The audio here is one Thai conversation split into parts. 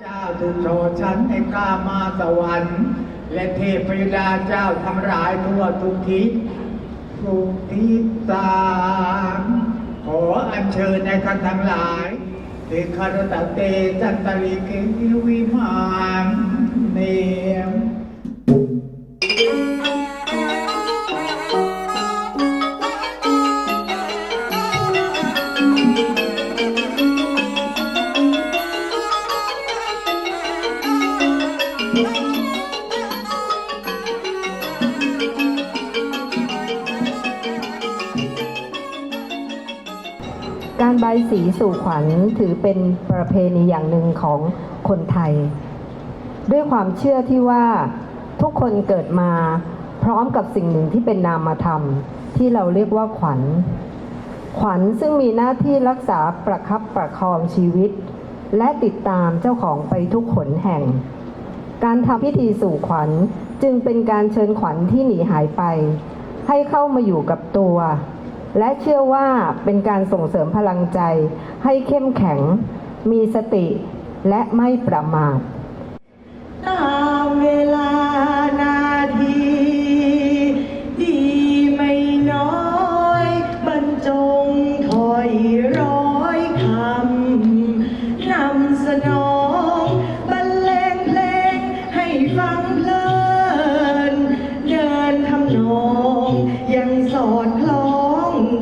เจ้าทุกโชดฉันให้ข้ามาสวรรค์ และเทพยดาเจ้าทำร้ายทั่วทุกทิศทุกทิศตามขออัญเชิญในท่านทั้งหลายติคารตเตจันตลิกิวิมา การใบสีสู่ขวัญถือเป็นประเพณีอย่างหนึ่งของคนไทย ด้วยความเชื่อที่ว่าทุกคนเกิดมาพร้อมกับสิ่งหนึ่งที่เป็นนามธรรม ที่เราเรียกว่าขวัญ ขวัญซึ่งมีหน้าที่รักษาประคับประคองชีวิต และติดตามเจ้าของไปทุกขนแห่ง การทำพิธีสู่ขวัญจึงเป็นการเชิญขวัญที่หนีหายไป ให้เข้ามาอยู่กับตัว และเชื่อว่าเป็นการส่งเสริมพลังใจ ให้เข้มแข็ง มีสติและไม่ประมาท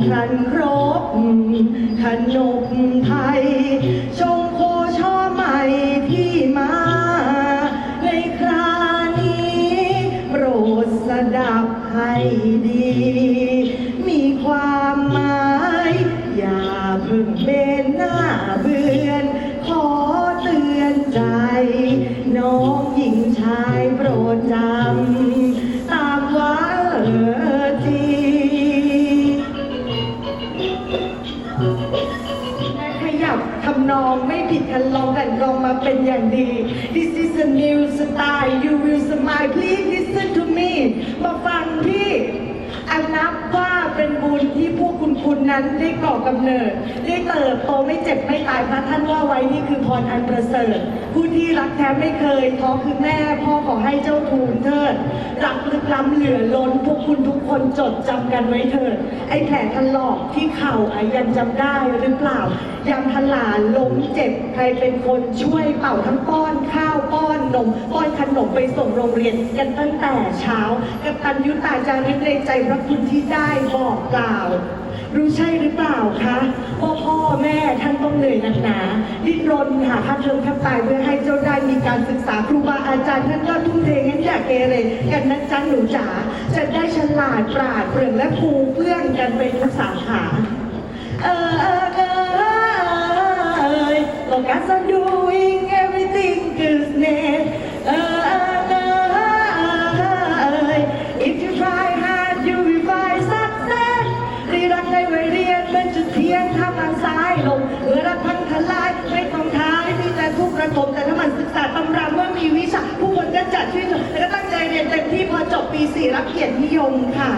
องครันครบขนมไทย ชงโคช่อใหม่ที่มา ในครานี้โปรดสดับให้ดี มีความหมาย อย่าเพิ่งเบนหน้าเบือนขอเตือนใจ น้องหญิงชายโปรดจำ นองไม่ผิดคันลองกันลองมาเป็นอย่างดี This is a new style you will smile please listen to me มาฟังพี่อันนับว่า เป็นบุญที่พวกคุณคุณนั้นได้ก่อกำเนิด ได้เติบโตไม่เจ็บไม่ตายพระท่านว่าไว้นี่คือพรอันประเสริฐ ผู้ที่รักแท้ไม่เคยท้อคือแม่พ่อขอให้เจ้าทูลเถิดรักลึกล้ำเหลือล้นพวกคุณทุกคนจดจำกันไว้เถิด ไอ้แผลถลอกที่เข่าไอ้ยังจำได้หรือเปล่ายามทลาล้มเจ็บใครเป็นคนช่วยเป่าทั้งป้อนข้าวป้อนนมป้อนขนมไปส่งโรงเรียนกันตั้งแต่เช้ากับตันยุตาจาริกในใจพระคุณที่ได้บอกกล่าวรู้ใช่หรือเปล่าคะพ่อพ่อแม่ท่านต้องเหนื่อยหนักหนาดิ้นรนหาค่าเทอมแทบตายเพื่อให้เจ้าได้มีการศึกษาครูบาอาจารย์ท่านก็ทุ่มเทงั้นอย่าเกเรกันนะจ๊ะหนูจ๋าจะได้ฉลาดปราดเปรื่องและภูเพื่องกันไปทุกสาขา นก็จัดชื่นชมแล้วก็ตั้งใจเรียนเต็มที่พอจบปีสี่รับเกียรตินิยมค่ะ